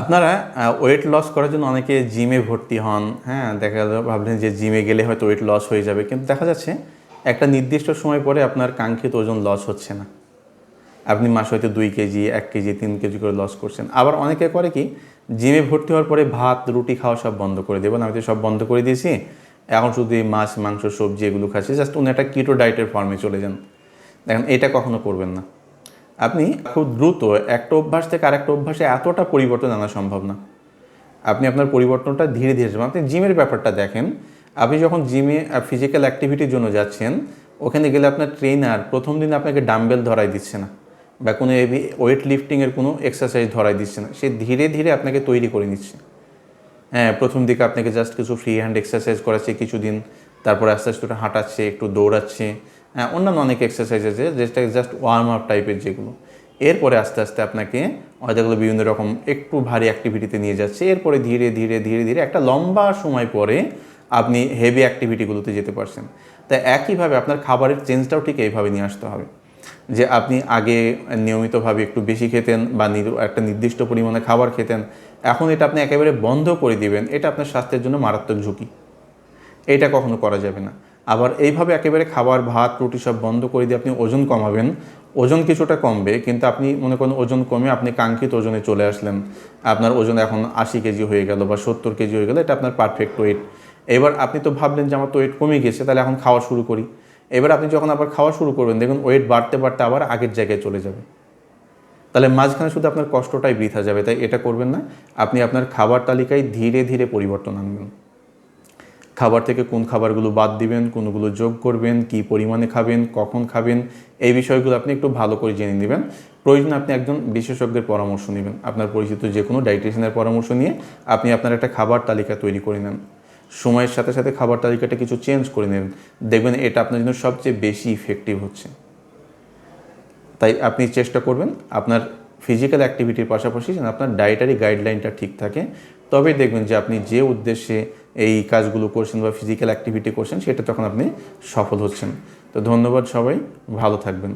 আপনারা weight loss করার জন্য অনেকে জিমে ভর্তি হন হ্যাঁ দেখা ভাবলেন যে জিমে গেলে হয়তো ওয়েট লস হয়ে যাবে, কিন্তু দেখা যাচ্ছে একটা নির্দিষ্ট সময় পরে আপনার কাঙ্ক্ষিত ওজন লস হচ্ছে না। আপনি মাসে হয়তো দুই কেজি, এক কেজি, তিন কেজি করে লস করছেন। আবার অনেকে করে কি জিমে ভর্তি হওয়ার পরে ভাত, রুটি খাওয়া সব বন্ধ করে দেবেন। আমি তো সব বন্ধ করে দিয়েছি। এখন শুধু এই মাছ, মাংস, সবজি এগুলো খাচ্ছি। জাস্ট উনি একটা কিটো ডায়েটের ফর্মে চলে যান। দেখেন, এটা কখনো করবেন না। আপনি খুব দ্রুত একটা অভ্যাস থেকে আরেকটা অভ্যাসে এতটা পরিবর্তন আনা সম্ভব না। আপনি আপনার পরিবর্তনটা ধীরে ধীরে আপনি জিমের ব্যাপারটা দেখেন। আপনি যখন জিমে ফিজিক্যাল অ্যাক্টিভিটির জন্য যাচ্ছেন, ওখানে গেলে আপনার ট্রেনার প্রথম দিন আপনাকে ডাম্বেল ধরাই দিচ্ছে না বা কোনো ওয়েট লিফটিংয়ের কোনো এক্সারসাইজ ধরাই দিচ্ছে না। সে ধীরে ধীরে আপনাকে তৈরি করে নিচ্ছে। হ্যাঁ প্রথম দিকে আপনাকে জাস্ট কিছু ফ্রি হ্যান্ড এক্সারসাইজ করাচ্ছে, কিছুদিন, তারপর আস্তে আস্তে ওটা হাঁটাচ্ছে, একটু দৌড়াচ্ছে অন্যান্য অনেক এক্সারসাইজ আছে, যেটা জাস্ট ওয়ার্ম আপ টাইপের যেগুলো। এরপরে আস্তে আস্তে আপনাকে হয়তো বিভিন্ন রকম একটু ভারী অ্যাক্টিভিটিতে নিয়ে যাচ্ছে। এরপরে ধীরে ধীরে ধীরে ধীরে একটা লম্বা সময় পরে আপনি হেভি অ্যাক্টিভিটিগুলোতে যেতে পারছেন। তাই একইভাবে আপনার খাবারের চেঞ্জটাও ঠিক এইভাবে নিয়ে আসতে হবে। যে আপনি আগে নিয়মিতভাবে একটু বেশি খেতেন বা একটা নির্দিষ্ট পরিমাণে খাবার খেতেন। এখন এটা আপনি একেবারে বন্ধ করে দিবেন। এটা আপনার স্বাস্থ্যের জন্য মারাত্মক ঝুঁকি। এটা কখনো করা যাবে না। আবার এইভাবে একেবারে খাবার, ভাত, রুটি সব বন্ধ করে দিয়ে আপনি ওজন কমাবেন। ওজন কিছুটা কমবে, কিন্তু আপনি মনে করেন ওজন কমে আপনি কাঙ্ক্ষিত ওজনে চলে আসলেন। আপনার ওজন এখন আশি কেজি হয়ে গেল বা সত্তর কেজি হয়ে গেল, এটা আপনার পারফেক্ট ওয়েট এবার আপনি তো ভাবলেন যে আমার তো ওয়েট কমে গেছে, তাহলে এখন খাওয়া শুরু করি। এবার আপনি যখন আবার খাওয়া শুরু করবেন, দেখুন ওয়েট বাড়তে বাড়তে আবার আগের জায়গায় চলে যাবে। তাহলে মাঝখানে শুধু আপনার কষ্টটাই বৃথা যাবে, তাই এটা করবেন না। আপনি আপনার খাবার তালিকায় ধীরে ধীরে পরিবর্তন আনবেন। খাবার থেকে কোন খাবারগুলো বাদ দিবেন, কোনগুলো যোগ করবেন, কি পরিমাণে খাবেন, কখন খাবেন, এই বিষয়গুলো আপনি একটু ভালো করে জেনে নেবেন। প্রয়োজনে আপনি একজন বিশেষজ্ঞের পরামর্শ নেবেন। আপনার পরিচিত যে কোনো ডাইটিশিয়ানের পরামর্শ নিয়ে আপনি আপনার একটা খাবার তালিকা তৈরি করে নেন। সময়ের সাথে সাথে খাবার তালিকাটা কিছু চেঞ্জ করে নেবেন দেখবেন এটা আপনার জন্য সবচেয়ে বেশি ইফেক্টিভ হচ্ছে। তাই আপনি চেষ্টা করবেন আপনার ফিজিক্যাল অ্যাক্টিভিটির পাশাপাশি যেন আপনার ডায়েটারি গাইডলাইনটা ঠিক থাকে। তবেই দেখবেন যে আপনি যে উদ্দেশ্যে এই কাজগুলো করছেন বা ফিজিক্যাল অ্যাক্টিভিটি করছেন, সেটা তখন আপনি সফল হচ্ছেন। তো ধন্যবাদ সবাই, ভালো থাকবেন।